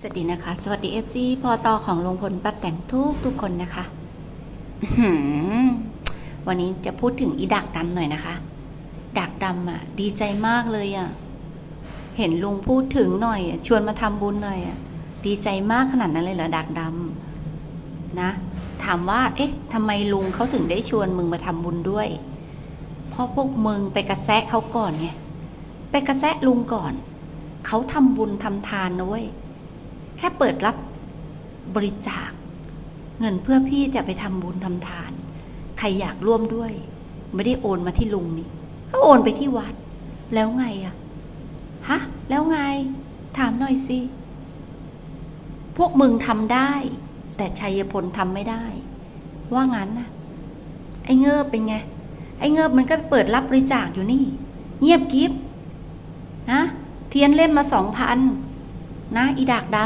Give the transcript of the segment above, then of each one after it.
สวัสดีนะคะ สวัสดี FC พอตอของลงพลป้าแต่งทุกทุกคนนะคะ วันนี้จะพูดถึงอีดักดำหน่อยนะคะ ดักดำอะ ดีใจมากเลยอะ เห็นลุงพูดถึงหน่อยอชวนมาทำบุญหน่อยอะ ดีใจมากขนาดนั้นเลยเหรอดักดำนะ ถามว่า เอ๊ะทำไมลุงเขาถึงได้ชวนมึงมาทำบุญด้วย เพราะพวกมึงไปกระแซะเขาก่อนไง ไปกระแซะลุงก่อน เขาทำบุญทำทานนะเว้ย แค่เปิดรับบริจาค เงินเพื่อพี่จะไปทำบุญทำทาน ใครอยากร่วมด้วย ไม่ได้โอนมาที่ลุงนี่ก็โอนไปที่วัด แล้วไงอะฮะแล้วไง ถามหน่อยสิ พวกมึงทำได้ แต่ชัยพลทำไม่ได้ ว่างั้นนะไอ้เงิบเป็นไง ไอ้เงิบมันก็เปิดรับบริจาคอยู่นี่ เงียบกิฟนะเทียนเล่มมาสองพัน นะอีดากด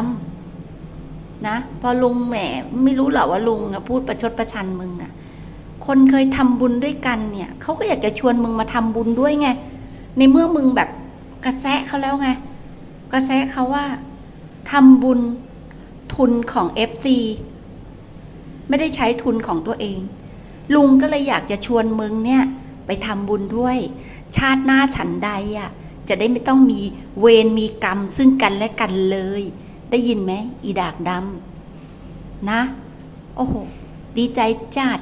ำนะ พอลุงแหมไม่รู้หรอว่าลุงพูดประชดประชันมึงอะคนเคยทำบุญด้วยกันเนี่ยเขาก็อยากจะชวนมึงมาทำบุญด้วยไง ในเมื่อมึงแบบกระแซะเขาแล้วไง กระแซะเขาว่าทำบุญทุนของเอฟซีไม่ได้ใช้ทุนของตัวเอง ลุงก็เลยอยากจะชวนมึงเนี่ย ไปทำบุญด้วย ชาติหน้าฉันใดอะ่ะ จะได้ไม่ต้องมีเวรมีกรรมซึ่งกันและกันเลย ได้ยินไหมอีดากดำนะ โอ้โห ดีใจจัด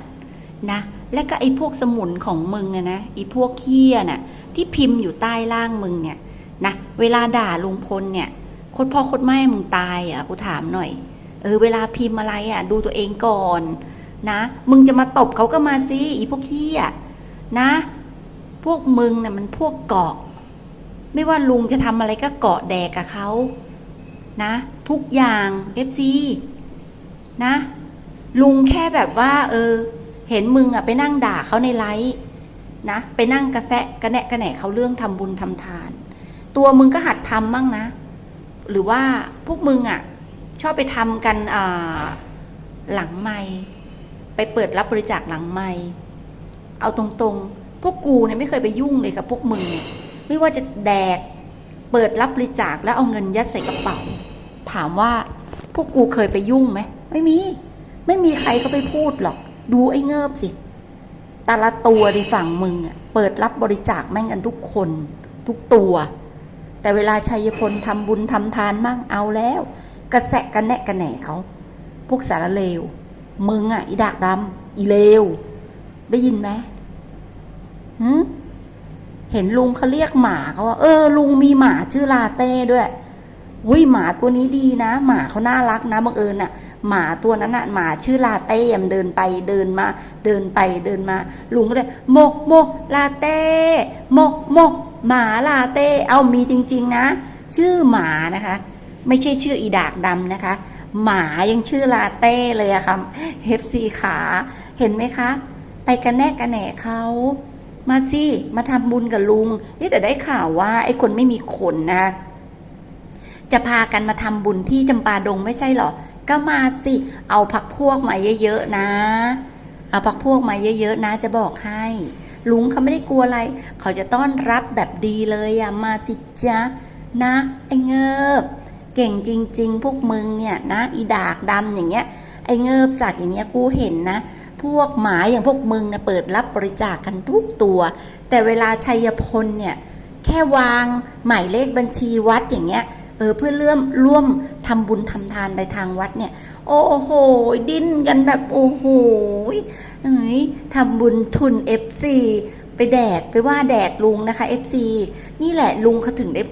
นะ และก็ไอ้พวกสมุนของมึงอะนะไอ้พวกเคี้ยน่ะ ที่พิมพ์อยู่ใต้ล่างมึงเนี่ยนะเวลาด่าลุงพลเนี่ยโคตรพ่อโคตรแม่มึงตายอะกูถามหน่อย เออ เวลาพิมพ์อะไรอะ ดูตัวเองก่อนนะ มึงจะมาตบเขาก็มาสิอีพวกเคี้ยนะ พวกมึงน่ะมันพวกเกาะ ไม่ว่าลุงจะทำอะไรก็เกาะแดกกับเขานะ ทุกอย่าง FC นะ ลุงแค่แบบว่า เออ เห็นมึงอะไปนั่งด่าเขาในไลฟ์นะ ไปนั่งกระแซะกระแนะกระแหน่เขาเรื่องทำบุญทำทาน ตัวมึงก็หัดทำบ้างนะ หรือว่าพวกมึงอะชอบไปทำกันอ่าหลังไม่ไปเปิดรับบริจาคหลังไม่เอาตรงๆ พวกกูเนี่ยไม่เคยไปยุ่งเลยกับพวกมึงเนี่ย ไม่ว่าจะแดก เปิดรับบริจาคแล้วเอาเงินยัดใส่กระเป๋า ถามว่าพวกกูเคยไปยุ่งไหม ไม่มี ไม่มีใครเขาไปพูดหรอก ดูไอ้เงิบสิ แต่ละตัวในฝั่งมึงอะเปิดรับบริจาคแม่งกันทุกคน ทุกตัว แต่เวลาชัยพลทำบุญทำทานมั่งเอาแล้ว กระแสะกันแนะกันแหน่เขา พวกสารเลว มึงอะอีดากดำอีเลว ได้ยินไหมฮึ เห็นลุงเขาเรียกหมาเขาว่า เออ ลุงมีหมาชื่อลาเต้ด้วยอุ้ยหมาตัวนี้ดีนะ หมาเขาน่ารักนะบังเอิญน่ะ หมาตัวนั้นน่ะหมาชื่อลาเต้มเดินไปเดินมา เดินไปเดินมา ลุงก็เลยโมกโมกลาเต้โมกโมกหมาลาเต้เอามีจริง ๆ นะ ชื่อหมานะคะ ไม่ใช่ชื่ออีดากดำนะคะ หมายังชื่อลาเต้เลยอะค่ะเฮฟซีขาเห็นไหมคะ ไปกันแน่กันแหน่เขา มาสิมาทำบุญกับลุงนี่แต่ได้ข่าวว่าไอ้คนไม่มีขนนะ จะพากันมาทำบุญที่จำปาดงไม่ใช่หรอ ก็มาสิ เอาพักพวกมาเยอะๆนะ เอาพักพวกมาเยอะๆนะ จะบอกให้ ลุงเขาไม่ได้กลัวอะไร เขาจะต้อนรับแบบดีเลยอะมาสิจ๊ะนะ ไอ้เงิบเก่งจริง ๆ พวกมึงเนี่ยนะ อีดากดำอย่างเงี้ย ไอ้เงิบสักอย่างเงี้ยกูเห็นนะ พวกหมาอย่างพวกมึงนะเปิดรับบริจาคกันทุกตัว แต่เวลาชัยพลเนี่ยแค่วางหมายเลขบัญชีวัดอย่างเงี้ยเออเพื่อเลื่อมร่วมทำบุญทำทานในทางวัดเนี่ย โอ้โห ดิ้นกันแบบโอ้โหเอ้ยทำบุญทุน FC ไปแดกไปว่าแดกลุงนะคะ FC นี่แหละลุงเขาถึงได้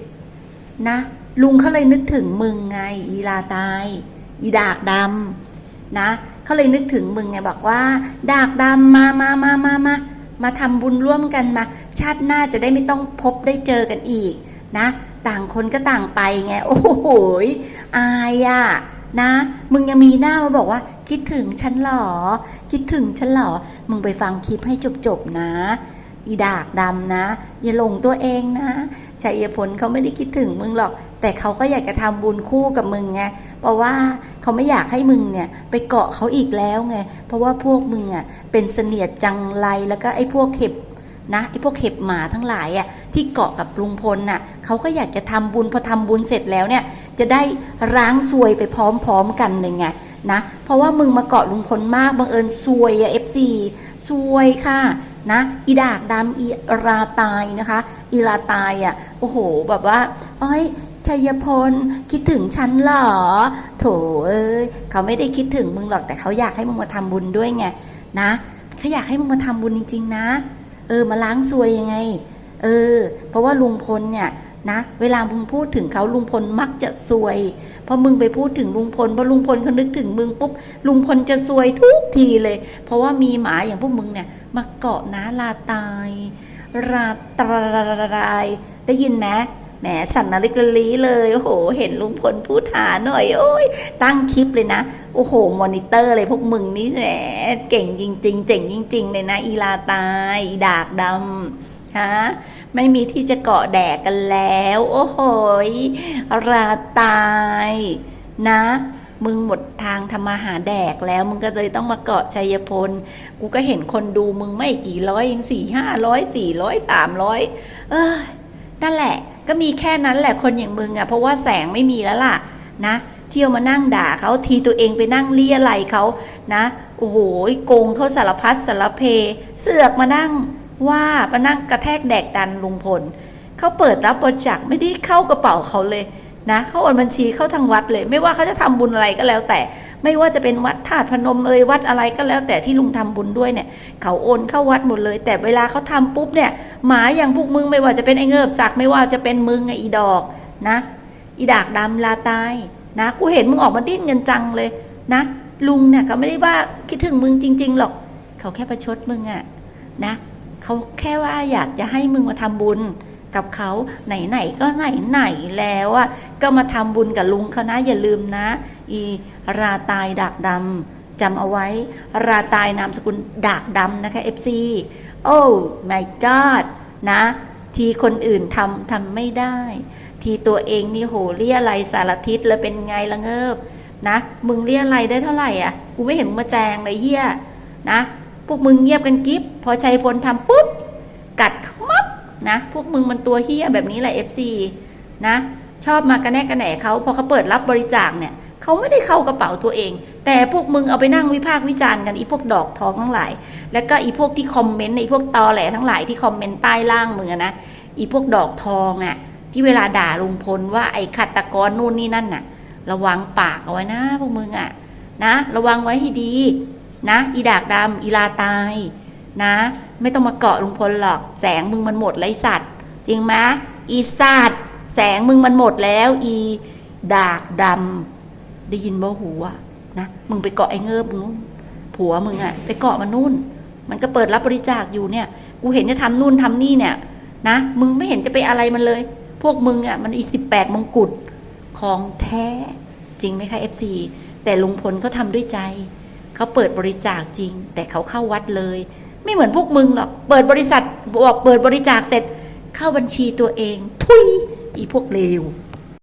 นะ ลุงเขาเลยนึกถึงมึงไง อีลาตาย อีดากดำ นะเขาเลยนึกถึงมึงไงบอกว่า ดากดำมามามามามามาทำบุญร่วมกันมา ชาติหน้าจะได้ไม่ต้องพบได้เจอกันอีกนะ ต่างคนก็ต่างไปไง โอ้โหอายอะนะ มึงยังมีหน้ามาบอกว่า คิดถึงฉันหรอ คิดถึงฉันหรอ มึงไปฟังคลิปให้จบๆนะ อีดากดำนะ อย่าหลงตัวเองนะ ชัยพลเขาไม่ได้คิดถึงมึงหรอก แต่เขาก็อยากจะทำบุญคู่กับมึงไงเพราะว่าเขาไม่อยากให้มึงเนี่ยไปเกาะเขาอีกแล้วไงเพราะว่าพวกมึงอะเป็นเสนียดจังไรแล้วก็ไอ้พวกเข็บนะไอ้พวกเห็บหมาทั้งหลายอะที่เกาะกับลุงพลน่ะเขาก็อยากจะทำบุญพอทำบุญเสร็จแล้วเนี่ยจะได้ร้างซวยไปพร้อมๆกันเลยไงนะเพราะว่ามึงมาเกาะลุงพลมากบังเอิญซวยอะเอฟซีซวยค่ะ นะอีดากดำอีราตายนะคะ อีราตายอะโอ้โหแบบว่าอ้ยชัยพลคิดถึงฉันเหรอ โถเอ้ยเขาไม่ได้คิดถึงมึงหรอกแต่เขาอยากให้มึงมาทำบุญด้วยไงนะเขาอยากให้มึงมาทำบุญจริง ๆ นะ เออมาล้างซวยยังไง เออ เพราะว่าลุงพลเนี่ย นะ เวลามึงพูดถึงเขาลุงพลมักจะซวยพอมึงไปพูดถึงลุงพลพอลุงพลเขานึกถึงมึงปุ๊บลุงพลจะซวยทุกทีเลย เพราะว่ามีหมาอย่างพวกมึงเนี่ยมาเกาะนะลาตายราตรายได้ยินไหมแหมสั่นนาฬิกาลีเลยโอ้โห เห็นลุงพลพูดหาหน่อย โอ้ยตั้งคลิปเลยนะ โอ้โห มอนิเตอร์เลยพวกมึงนี่แหมเก่งจริง ๆ เจ๋งจริง ๆ เลยนะ อีลาตาย อีดากดำ ฮะไม่มีที่จะเกาะแดกกันแล้ว โอ้โหยราตายนะ มึงหมดทางทำมาหาแดกแล้ว มึงก็เลยต้องมาเกาะชัยพล กูก็เห็นคนดูมึงไม่กี่ร้อยยังสี่ห้าร้อยสี่ร้อยสามร้อยเออนั่นแหละ ก็มีแค่นั้นแหละคนอย่างมึงอะ่ะ เพราะว่าแสงไม่มีแล้วล่ะ นะเที่ยวมานั่งด่าเขาทีตัวเองไปนั่งเลี่ยไรเขานะ โอ้โหโกงเขาสารพัดสารเพ เสือกมานั่ง ว่ามานั่งกระแทกแดกดันลุงพลเขาเปิดรับบริจาคไม่ได้เข้ากระเป๋าเขาเลยนะเขาโอนบัญชีเข้าทางวัดเลย ไม่ว่าเขาจะทำบุญอะไรก็แล้วแต่ ไม่ว่าจะเป็นวัดธาตุพนมเอยวัดอะไรก็แล้วแต่ที่ลุงทำบุญด้วยเนี่ย เขาโอนเข้าวัดหมดเลย แต่เวลาเขาทำปุ๊บเนี่ย หมาอย่างพวกมึงไม่ว่าจะเป็นไอ้เงิบศักไม่ว่าจะเป็นมึงไงอีดอกนะ อีดากดำลาตายนะ กูเห็นมึงออกมาดิ้นกันจังเลยนะ ลุงเนี่ยเขาไม่ได้ว่าคิดถึงมึงจริง ๆ หรอก เขาแค่ประชดมึงอะนะ เขาแค่ว่าอยากจะให้มึงมาทำบุญกับเขาไหนๆก็ไหนๆแล้วอะก็มาทำบุญกับลุงเขานะอย่าลืมนะ อีราตายดากดำจำเอาไว้ ราตายนามสกุลดากดำนะคะ FC โอ้ my god นะ ทีคนอื่นทำทำไม่ได้ ทีตัวเองนี่โหเรียอะไรสารทิศแล้วเป็นไงละเงิบนะ มึงเรียอะไรได้เท่าไหร่อะ กูไม่เห็นมึงมาแจงเลยเฮียนะ พวกมึงเงียบกันกิฟพอชัยพลทำปุ๊บ กัดมับนะ พวกมึงมันตัวเฮี้ยแบบนี้แหละ FC นะ ชอบมากระแนกกระแหนเขาพอเขาเปิดรับบริจาคเนี่ยเขาไม่ได้เข้ากระเป๋าตัวเอง แต่พวกมึงเอาไปนั่งวิพากษ์วิจารณ์กันอีพวกดอกทองทั้งหลาย แล้วก็อีพวกที่คอมเมนต์ในพวกตอแหลทั้งหลายที่คอมเมนต์ใต้ล่างมึงอะนะอีพวกดอกทองอะที่เวลาด่าลุงพลว่าไอ้ขัดตะกรนู่นนี่นั่นน่ะ ระวังปากเอาไว้นะพวกมึงอะนะ ระวังไว้ให้ดี นะ อีดากดำอีลาตายนะ ไม่ต้องมาเกาะลุงพลหรอก แสงมึงมันหมดไรสัตว์ จริงไหมอีสัตว์แสงมึงมันหมดแล้ว อีดากดำได้ยินบ่หูอะนะมึงไปเกาะไอ้เงิบนู่นผัวมึงอะไปเกาะมันนู่น มันก็เปิดรับบริจาคอยู่เนี่ย กูเห็นจะทำนู่นทำนี่เนี่ย นะ มึงไม่เห็นจะไปอะไรมันเลย พวกมึงอะมันอีสิบแปดมงกุฎของแท้จริงไหมคะ FC แต่ลุงพลเขาทำด้วยใจ เขาเปิดบริจาคจริง แต่เขาเข้าวัดเลย ไม่เหมือนพวกมึงหรอก เปิดบริษัทบอกเปิดบริจาคเสร็จ เข้าบัญชีตัวเอง ทุย อีพวกเลว